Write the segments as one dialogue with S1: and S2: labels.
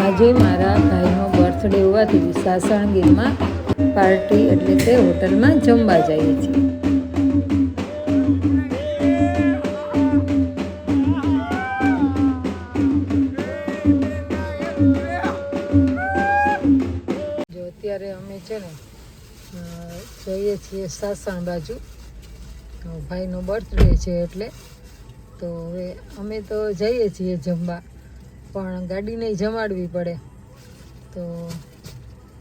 S1: આજે મારા ભાઈનો બર્થડે હોવાથી સાસણગીરમાં પાર્ટી એટલે કે હોટલમાં જમવા જઈએ છીએ. જો અત્યારે અમે છે ને જઈએ છીએ સાસણ બાજુ. ભાઈનો બર્થડે છે એટલે, તો હવે અમે તો જઈએ છીએ જમવા. પણ ગાડીને જમાડવી પડે. તો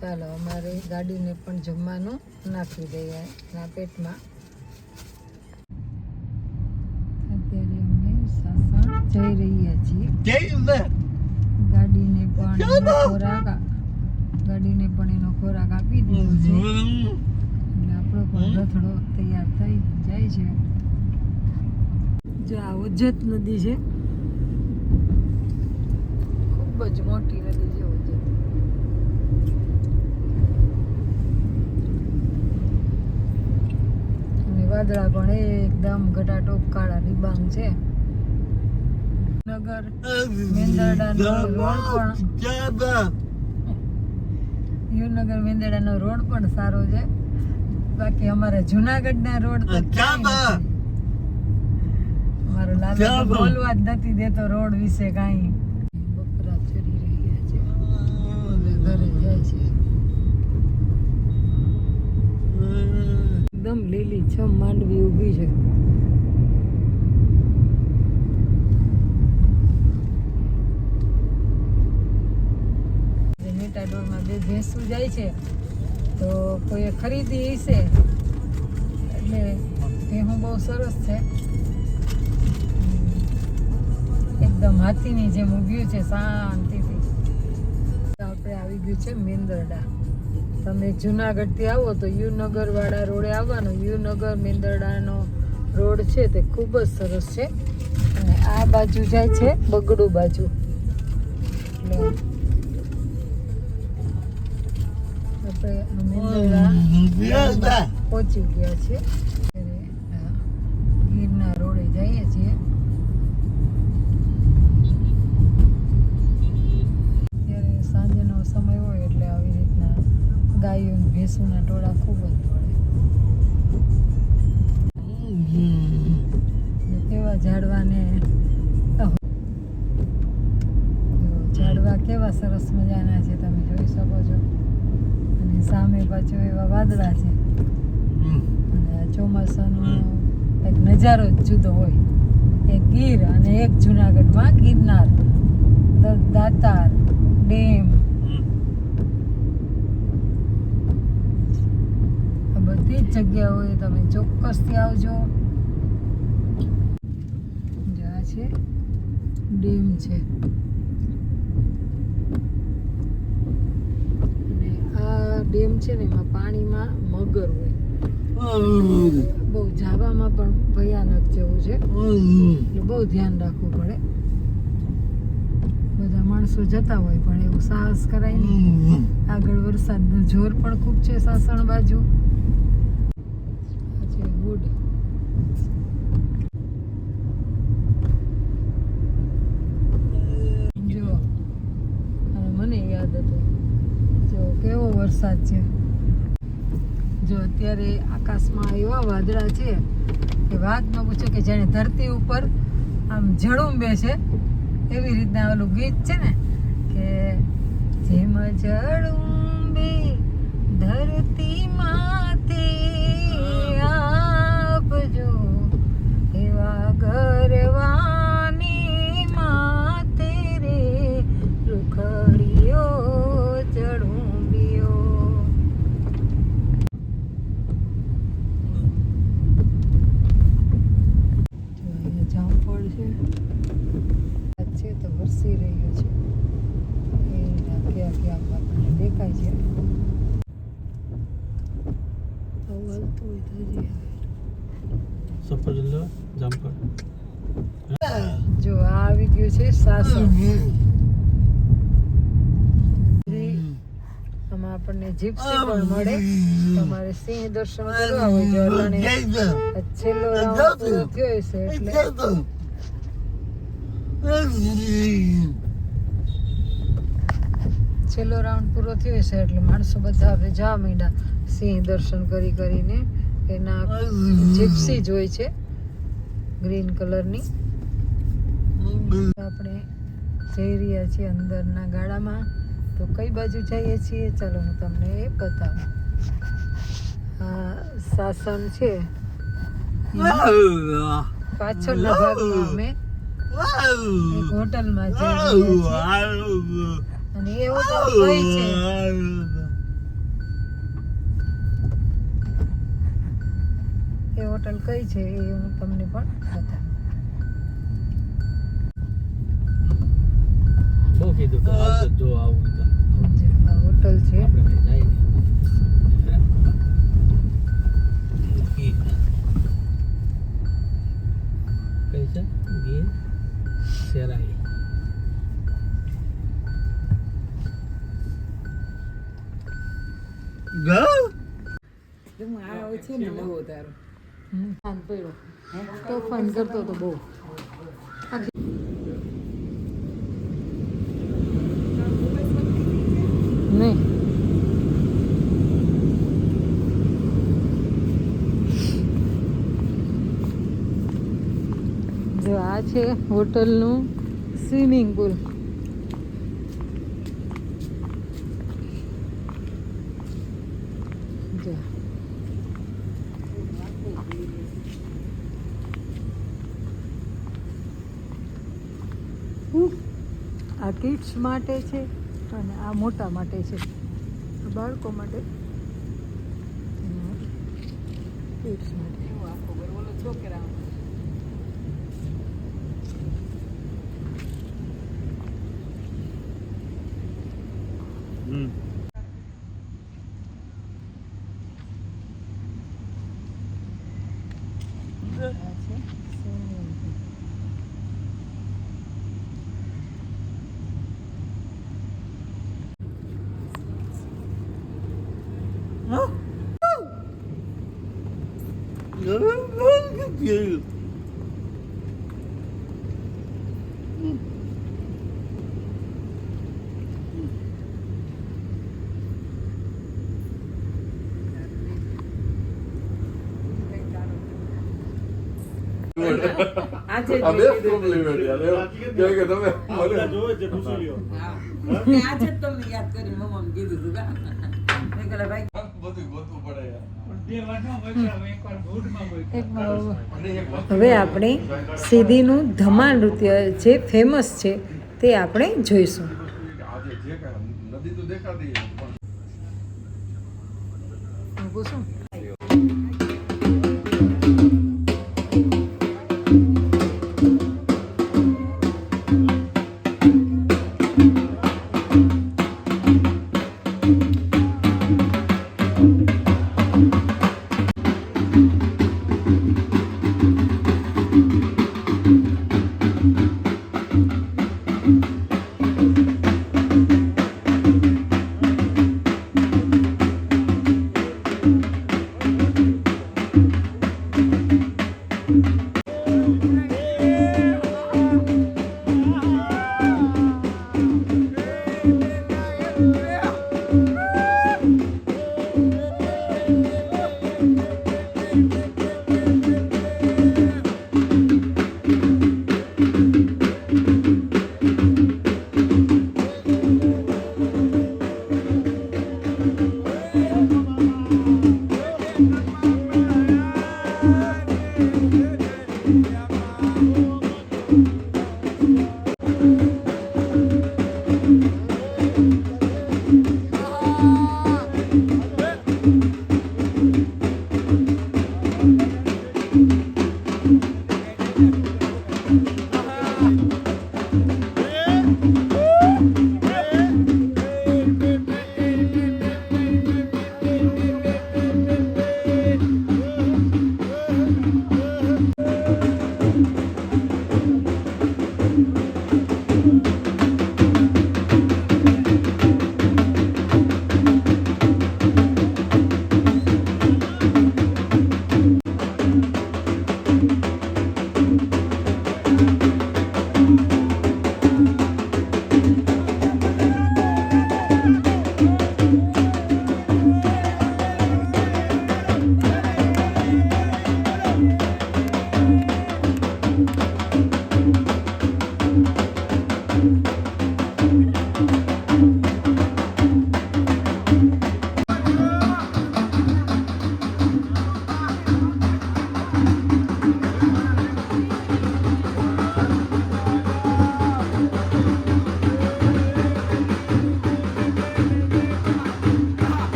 S1: ચાલો અમારે ગાડીને પણ જમવાનું નાખી દઈએ એના પેટમાં. અત્યારે અમે સાસણ જઈ રહ્યા છીએ. ગાડીને પણ ખોરાક ગાડીને પણ એનો ખોરાક આપી દીધો છે. એટલે આપણો પણ રથડો તૈયાર થઈ જાય છે. જો આ ઉજ્જત નદી છે. ખૂબ જ મોટી નદી છે. વાદળા પણ એકદમ ઘટાટોપ કાળા ડિબાંગ છે. નગર મેંદરડાનો રોડ પણ મેંદરડાનો રોડ પણ સારો છે. બાકી અમારા જુનાગઢના રોડ તો. અમારો લાલો બોલવા જ નથી દેતો રોડ વિશે કાંઈ બકરા ચરી રહ્યા છે હવે એકદમ લીલી છ માંડવી ઊભી મેટાડોરમાં બે ભેંસું જાય છે, તો કોઈએ ખરીદી હશે, એટલે ભેહું બહુ સરસ છે. એકદમ હાથીની જેમ ઊભી છે આપણે આવી છે મેંદરડા તમે જુનાગઢથી આવો તો યુનગર વાળા રોડે આવવાનું યુનગર મેંદરડાનો રોડ છે તે ખૂબ જ સરસ છે અને આ બાજુ જાય છે બગડું બાજુ આપણે મેંદરડા પહોંચી ગયા છે ભેંસોના ટોળા ખૂબ જ કેવા ઝાડવાને ઝાડવા કેવા સરસ મજાના છે તમે જોઈ શકો છો અને સામે પાછું એવા વાદળા છે અને ચોમાસાનો એક નજારો જ જુદો હોય એક ગીર અને એક જુનાગઢમાં ગિરનાર દાતાર ડેમ આ બધી જ જગ્યાઓએ તમે ચોક્કસથી આવજો. આ છે ડેમ છે. અને આ ડેમ છે ને એમાં પાણીમાં મગર હોય. બહુ જાવામાં પણ ભયાનક જેવું છે. બહુ ધ્યાન રાખવું પડે. બધા માણસો જતા હોય પણ એવું સાહસ કરાય નહીં. આગળ વરસાદનું જોર પણ ખૂબ છે સાસણ બાજુ આ છે વુડ જો અને મને યાદ હતું જો કેવો વરસાદ છે જો અત્યારે આકાશમાં એવા વાદળા છે કે વાત ન પૂછો કે જાણે ધરતી ઉપર આમ જળુંબે છે, એવી રીતના ઓલું ગીત છે ને કે જેમ જળુંબે ધરતી માથે આપજો એવા ગરવાની માથે રે રૂખડીઓ ચડુંબીઓ જો અહીંયા જામફળ છે આ છે તો વરસી રહ્યું છે એ આખે આખે આમ આપણને દેખાય છે આવું હાલતું હોય તો હજી આવે.
S2: લો જામફળ
S1: જો આ આવી ગયું છે સાસણ. આમાં આપણને જીપસી પણ મળે. તમારે સિંહ દર્શન કરવા હોય જો અટાણે છેલ્લો રાઉન્ડ પૂરો થયો હશે એટલે. છેલ્લો રાઉન્ડ પૂરો થયો છે એટલે માણસો બધા હવે જવા માંડ્યા સિંહ દર્શન કરી કરીને એના જીપ્સી જોઈ છે ગ્રીન કલરની આપણે જઈ રહ્યા છીએ અંદરના ગાડામાં તો કઈ બાજુ જઈએ છીએ? ચાલો હું તમને એ બતાવું. આ સાસન છે. પાછળના ભાગમાં અમે એક હોટલમાં જઈ રહ્યા છીએ. અને એ હોટલ કઈ છે? એ હોટલ કઈ છે એ હું તમને પણ બતાવું
S2: બહુ કીધું કે જો આવું તો
S1: આ હોટલ છે
S2: આપણે કઈ જાય નહીં કઈ છે ગીર શેરાઈ
S1: હમ, ફાન પડ્યો તોફાન કરતો તો બહુ. નહીં. જો આ છે હોટલનું સ્વિમિંગ પુલ જો. આ કિડ્સ માટે છે અને આ મોટા માટે છે. બાળકો માટે. કિડ્સ માટે આ છે swimming pool.
S3: આજે જ
S4: અમે કોમ્પ્લિમેન્ટ યાર એવું કે તમે મને
S3: આજે તમને યાદ કરી મમ્માને કીધું હતું કા મેં કીધું ભાઈ
S4: બધું ગોતવું પડે યાર.
S1: હવે આપણે સીધીનું ધમા નૃત્ય જે ફેમસ છે તે આપણે જોઈશું.
S4: આજે જે નદી તો દેખાતી
S1: પૂછું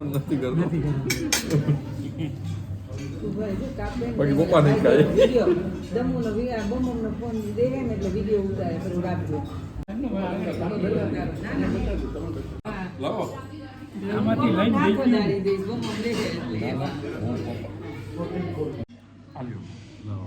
S4: નથી કરતો. બાકી પપ્પા નહીં ખાય.
S3: દમુનો વીડિયો બમુનો ફોન દે ને એટલે વીડિયો ઉતારે રાખજો
S4: લાવો.
S2: આમાંથી લઈને
S3: નાખો દઈશ બમુન દે એટલે
S4: આલ્યો. લાવો.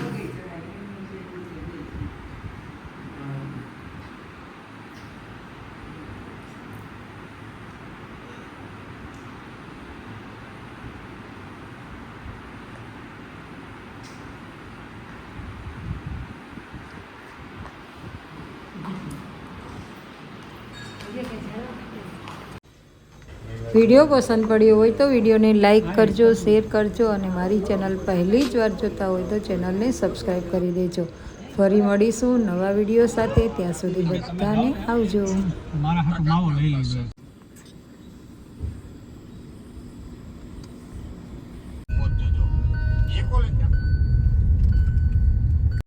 S1: વીડિયો પસંદ પડ્યો હોય તો વિડીયોને લાઈક કરજો, શેર કરજો અને મારી ચેનલ પહેલી જ વાર જોતા હોય તો ચેનલને સબસ્ક્રાઈબ કરી દેજો. ફરી મળીશું નવા વીડિયો સાથે. ત્યાં સુધી બધાને આવજો.